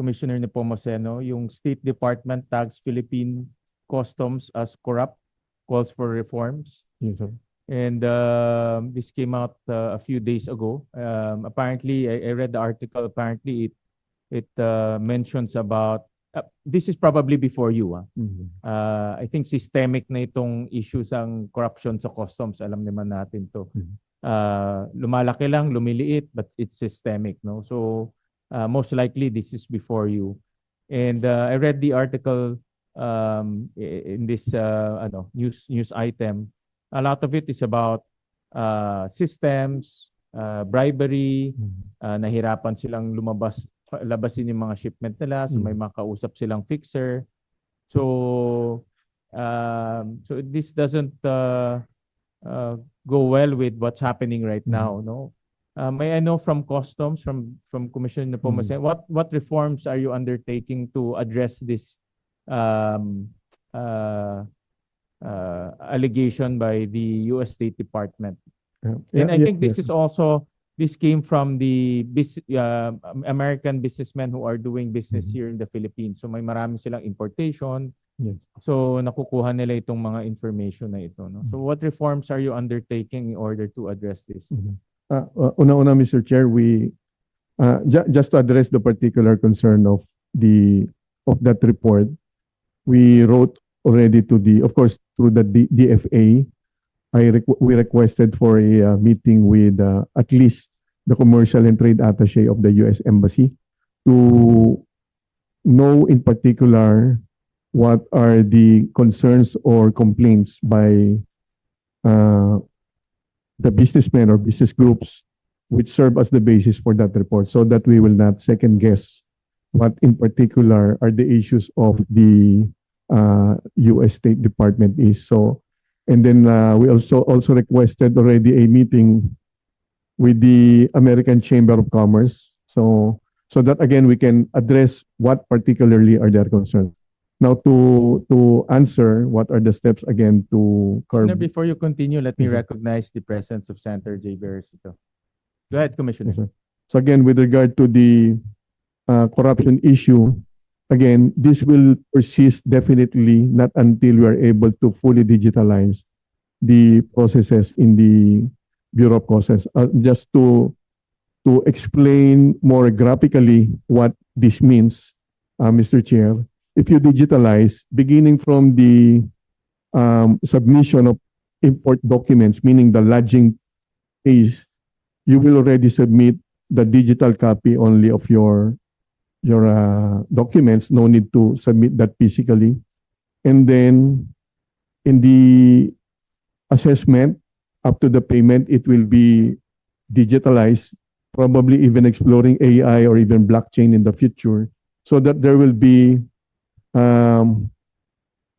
Commissioner Nepomuceno, yung State Department tags Philippine Customs as corrupt, calls for reforms. Yes, sir. And um, this came out uh, a few days ago. Um, apparently, I, I read the article. Apparently, it it uh, mentions about uh, this is probably before you. Ah. Mhm. Uh, I think systemic na itong issues ang corruption sa customs. Alam naman natin to. Mhm. Uh, lumalaki lang, lumiliit, but it's systemic. No, so uh, most likely this is before you. And uh, I read the article um, in this uh, ano news news item. A lot of it is about uh, systems, uh, bribery, Mhm. uh, nahirapan silang lumabas labasin yung mga shipment nila so may makausap silang fixer so um so this doesn't uh, uh, go well with what's happening right Mhm. now no uh, may I know from customs from from Commissioner Nepomuceno what what reforms are you undertaking to address this um uh, uh, allegation by the US State Department Yeah. and Yeah, I yeah, think this yes. is also this came from the bus- uh, American businessmen who are doing business Mhm. here in the Philippines. So may marami silang importation. Yes. So nakukuha nila itong mga information na ito. No? So what reforms are you undertaking in order to address this? Mhm. Uh, uh, Una-una, Mr. Chair, we, uh, ju- just to address the particular concern of the, of that report, we wrote already to the, of course, through the D- DFA, I, requ- we requested for a uh, meeting with uh, at least the commercial and trade attaché of the US Embassy to know in particular what are the concerns or complaints by uh, the businessmen or business groups which serve as the basis for that report so that we will not second guess what in particular are the issues of the uh, US State Department is. So, and then uh, we also also requested already a meeting with the American Chamber of Commerce. So, so that again we can address what particularly are their concerns. Now, to to answer what are the steps again to curb. Before you continue, let me Mhm. recognize the presence of Senator J. Beresito. Go ahead, Commissioner. Yes, sir. So again, with regard to the uh, corruption issue, again, this will persist definitely not until we are able to fully digitalize the processes in the Bureau of Customs. Uh, just to to explain more graphically what this means, uh, Mr. Chair, if you digitalize, beginning from the um, submission of import documents, meaning the lodging phase, you will already submit the digital copy only of your your uh, documents. No need to submit that physically. And then in the assessment up to the payment, it will be digitalized, probably even exploring AI or even blockchain in the future, so that there will be um,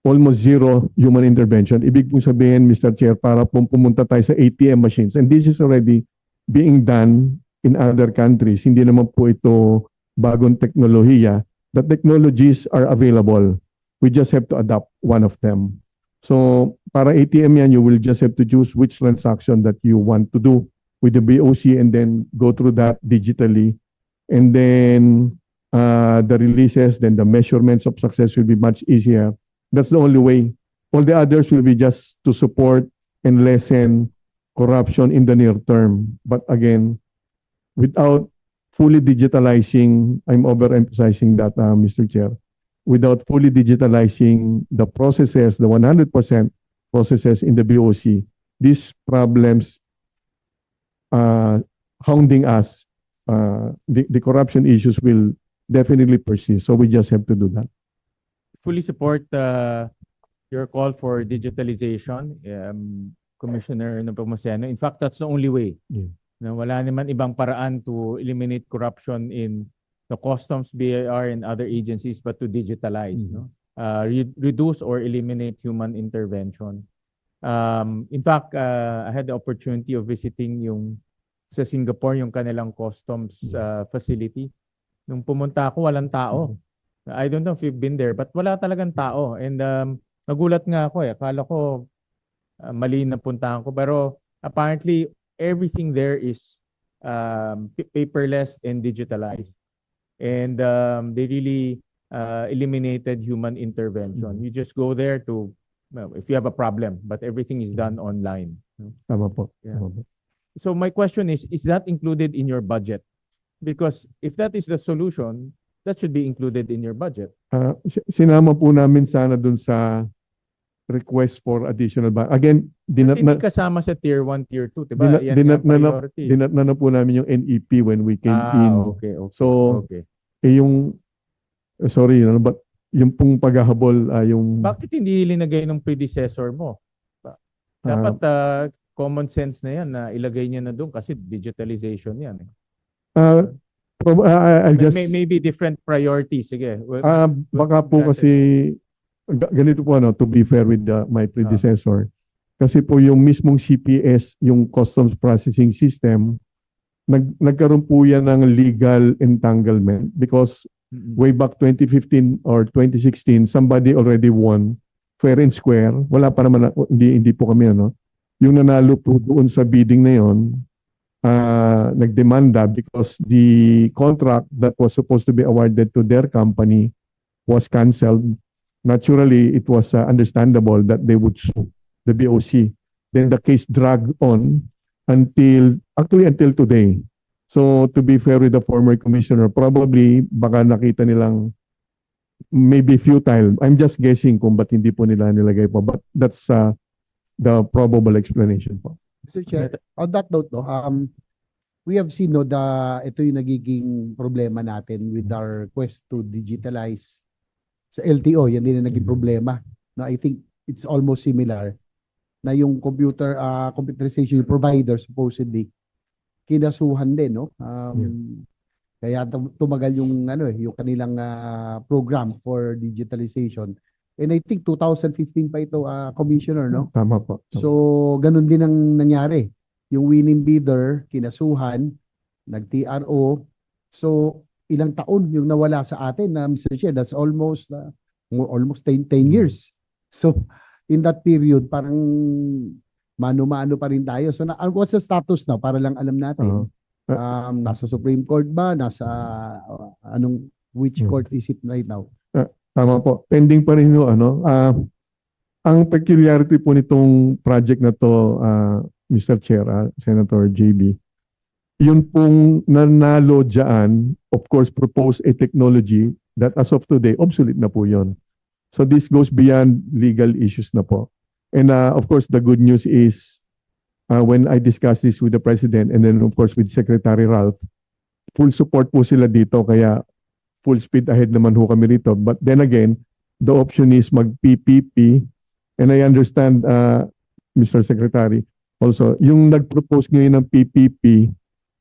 almost zero human intervention. Ibig pong sabihin, Mr. Chair, para pong pumunta tayo sa ATM machines. And this is already being done in other countries. Hindi naman po ito bagong teknolohiya. The technologies are available. We just have to adopt one of them. So para ATM yan, you will just have to choose which transaction that you want to do with the BOC and then go through that digitally. And then uh, the releases, then the measurements of success will be much easier. That's the only way. All the others will be just to support and lessen corruption in the near term. But again, without fully digitalizing, I'm overemphasizing that, uh, Mr. Chair, without fully digitalizing the processes, the 100% processes in the BOC, these problems uh, hounding us, uh, the, the corruption issues will definitely persist. So we just have to do that. fully support uh, your call for digitalization, um, Commissioner Nepomuceno. In fact, that's the only way. Yeah. Na wala naman ibang paraan to eliminate corruption in the customs, BIR, and other agencies but to digitalize, Mhm. no? Uh, re- reduce or eliminate human intervention. Um, in fact, uh, I had the opportunity of visiting yung sa Singapore, yung kanilang customs uh, facility. Nung pumunta ako, walang tao. I don't know if you've been there, but wala talagang tao. And um, nagulat nga ako eh. Akala ko uh, mali na puntahan ko. Pero apparently, everything there is um, pa- paperless and digitalized. And um, they really uh, eliminated human intervention. Mhm. You just go there to, well, if you have a problem, but everything is done online. Tama po. Yeah. Tama po. So my question is, is that included in your budget? Because if that is the solution, that should be included in your budget. Ah, si- sinama po namin sana dun sa request for additional ba again dinat Hindi na, kasama sa tier 1, tier 2, diba? Dina- Yan dinat na- na- priority. dinat na na po namin yung NEP when we came ah, in okay, okay. So, okay. eh yung eh, sorry ano but yung pong paghahabol ah, yung Bakit hindi linagay ng predecessor mo? ah, Dapat ah, common sense na yan na ilagay niya na doon kasi digitalization yan. eh. Ah, prob- ah, I'll May- just may, maybe different priorities. Sige. Well, Ah, baka po kasi ga- ganito po ano to be fair with the- my predecessor. Kasi po yung mismong CPS, yung Customs Processing System, nag nagkaroon po yan ng legal entanglement because way back 2015 or 2016, somebody already won fair and square. Wala pa naman, na- hindi, hindi po kami ano. Yung nanalo po doon sa bidding na yon, ah, nagdemanda because the contract that was supposed to be awarded to their company was canceled. Naturally, it was uh, understandable that they would sue the BOC. Then the case dragged on until, actually until today. So to be fair with the former commissioner, probably baka nakita nilang maybe futile. I'm just guessing kung ba't hindi po nila nilagay po. But that's uh, the probable explanation po. Mr. Chair, on that note, no, um, we have seen, no, the, ito yung nagiging problema natin with our quest to digitalize sa LTO, yan din ang naging Mhm. problema. No, I think it's almost similar na yung computer, uh, computerization provider supposedly, kinasuhan din, no? Um, Kaya tum- tumagal yung, ano eh, yung kanilang ah, program for digitalization. And I think 2015 pa ito, ah, Commissioner, no? Tama po. So, ganun din ang nangyari. Yung winning bidder, kinasuhan, nag-TRO. So, ilang taon yung nawala sa atin na Mr. Chair, that's almost uh, mo- almost 10, 10 years. So, in that period, parang mano-mano pa rin tayo. So, na, what's the status now? Para lang alam natin. Oo. Um, nasa Supreme Court ba? Nasa uh, anong, which Hmm. court is it right now? Tama po. Pending pa rin yung ano. ah, ang peculiarity po nitong project na to, ah, Mr. Chair, ah, Senator JB, yun pong nanalo dyan, of course, propose a technology that as of today, obsolete na po yun. So this goes beyond legal issues na po. And ah, of course, the good news is ah, when I discussed this with the President and then of course with Secretary Ralph, full support po sila dito kaya full speed ahead naman ho kami rito. But then again, the option is mag-PPP. And I understand, uh, Mr. Secretary, also, yung nag-propose ngayon ng PPP,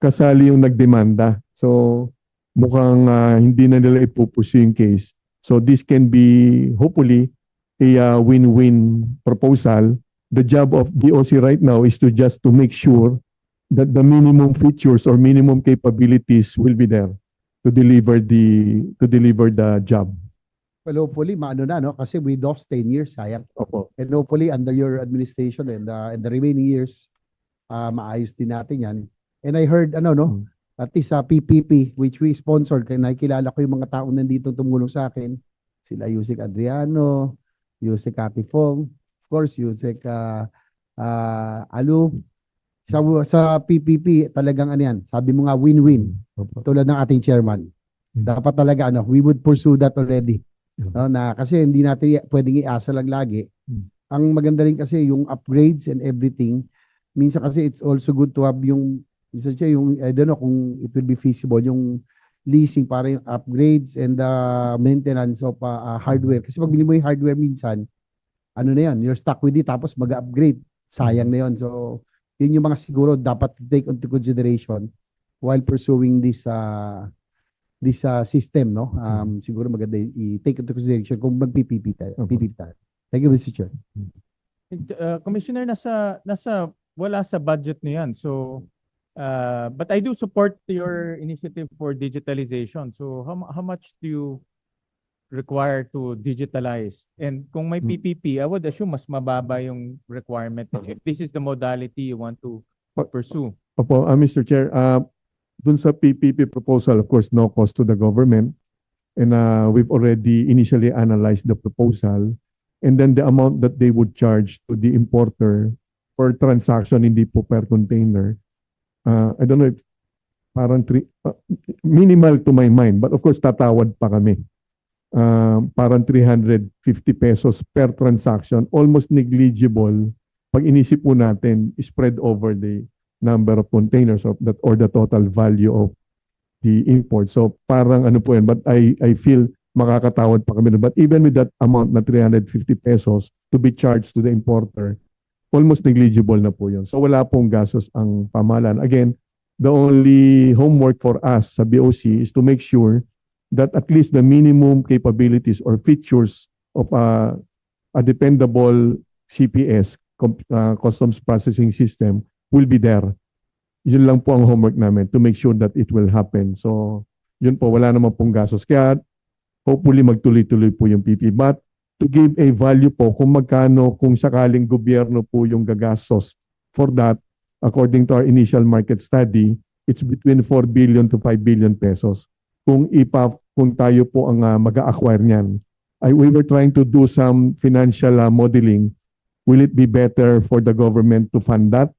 kasali yung nagdemanda. So, mukhang uh, hindi na nila ipupursue yung case. So, this can be, hopefully, a uh, win-win proposal. The job of DOC right now is to just to make sure that the minimum features or minimum capabilities will be there to deliver the to deliver the job. Well, hopefully, maano na, no? Kasi we lost 10 years, sayang. Opo. And hopefully under your administration and uh, and the remaining years, uh, maayos din natin yan. And I heard, ano, no? Mm. At least sa PPP, which we sponsored, kaya nakikilala ko yung mga taong nandito tumulong sa akin. Sila Yusek Adriano, Yusek Atifong, of course, Yusek uh, uh, Alu. Sa, sa PPP, talagang ano yan, sabi mo nga win-win, tulad ng ating chairman. Dapat talaga, ano, we would pursue that already. Mm. No, na kasi hindi natin pwedeng iasa lang lagi. Mm. Ang maganda rin kasi yung upgrades and everything. Minsan kasi it's also good to have yung Mr. Che, yung I don't know kung it will be feasible yung leasing para yung upgrades and the maintenance of uh, uh, hardware. Kasi pag bili mo yung hardware minsan, ano na yan, you're stuck with it tapos mag-upgrade. Sayang na yun. So, yun yung mga siguro dapat take into consideration while pursuing this uh, this uh, system, no? Um, siguro maganda i- i-take into consideration kung mag-PPP tayo. PPP tayo. Thank you, Mr. Chair. Uh, Commissioner, nasa, nasa, wala sa budget na yan. So, uh, but I do support your initiative for digitalization. So, how, how much do you require to digitalize? And kung may Hmm. PPP, I would assume mas mababa yung requirement if this is the modality you want to pursue. Opo, ah, Mr. Chair, ah, dun sa PPP proposal, of course, no cost to the government. And uh, we've already initially analyzed the proposal. And then the amount that they would charge to the importer per transaction, hindi po per container. Uh, I don't know if parang three, uh, minimal to my mind, but of course, tatawad pa kami. Uh, parang 350 pesos per transaction, almost negligible pag inisip po natin, spread over the number of containers of that or the total value of the import. So parang ano po yan, but I, I feel makakatawad pa kami. But even with that amount na 350 pesos to be charged to the importer, almost negligible na po yun. So wala pong gastos ang pamahalaan. Again, the only homework for us sa BOC is to make sure that at least the minimum capabilities or features of a, a dependable CPS, uh, Customs Processing System, will be there. Yun lang po ang homework namin to make sure that it will happen. So, yun po, wala naman pong gastos. Kaya, hopefully magtuloy-tuloy po yung PP. But, to give a value po kung magkano, kung sakaling gobyerno po yung gagastos for that, according to our initial market study, it's between 4 billion to 5 billion pesos. Kung ipa, kung tayo po ang uh, mag-acquire niyan. I, we were trying to do some financial uh, modeling. Will it be better for the government to fund that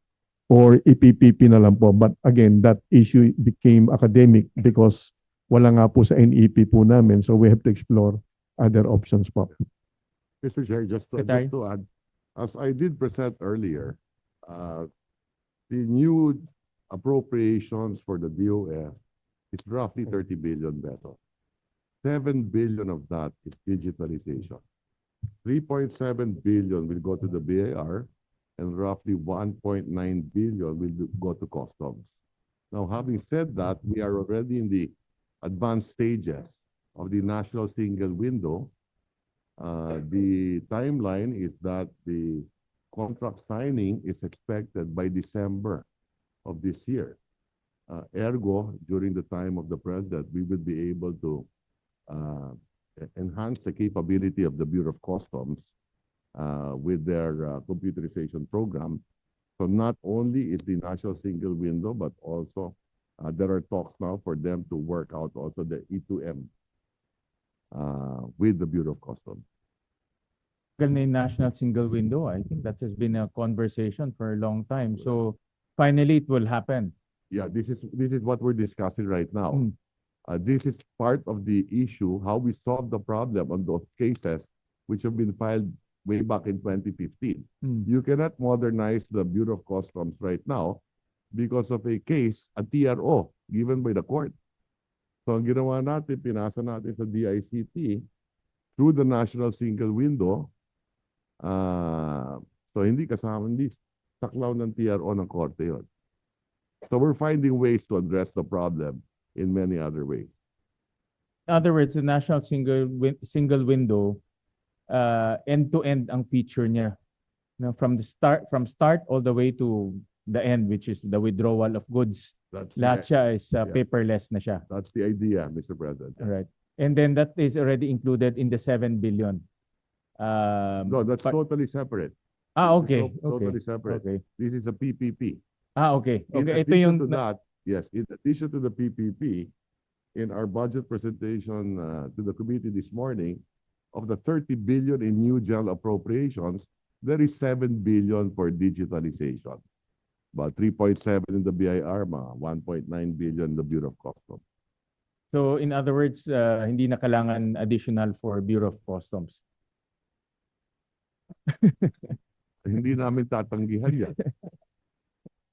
or IPPP na lang po? But again, that issue became academic because wala nga po sa NEP po namin. So we have to explore other options po. Mr. Chair, just to, just to add, as I did present earlier, uh, the new appropriations for the DOF is roughly thirty billion pesos. Seven billion of that is digitalization. Three point seven billion will go to the BAR and roughly one point nine billion will go to customs. Now, having said that, we are already in the advanced stages of the national single window uh, the timeline is that the contract signing is expected by December of this year. Uh, ergo, during the time of the president, we will be able to uh, enhance the capability of the Bureau of Customs uh, with their computerization program. So not only is the national single window, but also there are talks now for them to work out also the E2M uh, with the Bureau of Customs. Yung national single window. I think that has been a conversation for a long time. So finally, it will happen. Yeah, this is, this is what we're discussing right now. Mm. Uh, this is part of the issue, how we solve the problem on those cases which have been filed way back in 2015. Hmm. You cannot modernize the Bureau of Customs right now because of a case, a TRO, given by the court. So ang ginawa natin, pinasa natin sa DICT through the National Single Window. Uh, so hindi kasama, hindi saklaw ng TRO ng korte yon. So we're finding ways to address the problem in many other ways. In other words, the national single win- single window, uh, end-to-end ang feature niya. No, from the start, from start all the way to the end, which is the withdrawal of goods. That's Lahat the, siya is uh, Yeah. paperless na siya. that's the idea, Mr. President. Alright. And then that is already included in the seven billion. Um, No, that's but- totally separate. ah, It's okay, to- okay, Totally separate. okay. This is a PPP. Ah, okay, In okay. Ito addition yung, to that, yes, in addition to the PPP, in our budget presentation uh, to the committee this morning, of the 30 billion in new general appropriations, there is 7 billion for digitalization. About 3.7 in the BIR, mga 1.9 billion in the Bureau of Customs. so in other words, uh, hindi na kailangan additional for Bureau of Customs. Hindi namin tatanggihan yan.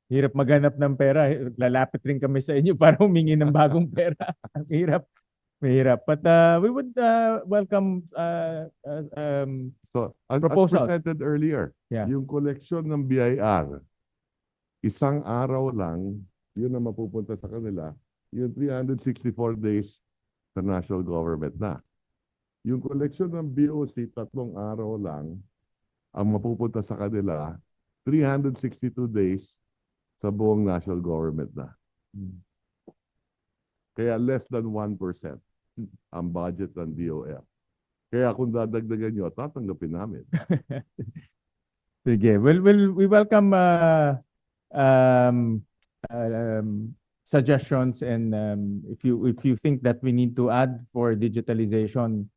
Hirap maghanap ng pera. Lalapit rin kami sa inyo para humingi ng bagong pera. Ang hirap. Mahirap. But uh, we would uh, welcome uh, uh, um, So, as, as Proposal. presented earlier, Yeah. yung collection ng BIR, isang araw lang, yun ang mapupunta sa kanila, yung 364 days sa national government na. Yung collection ng BOC, tatlong araw lang, ang mapupunta sa kanila, 362 days sa buong national government na. Kaya less than 1% ang budget ng DOF. Kaya kung dadagdagan nyo, tatanggapin namin. Sige. Well, well, we welcome uh, um, um, suggestions and um, if you if you think that we need to add for digitalization,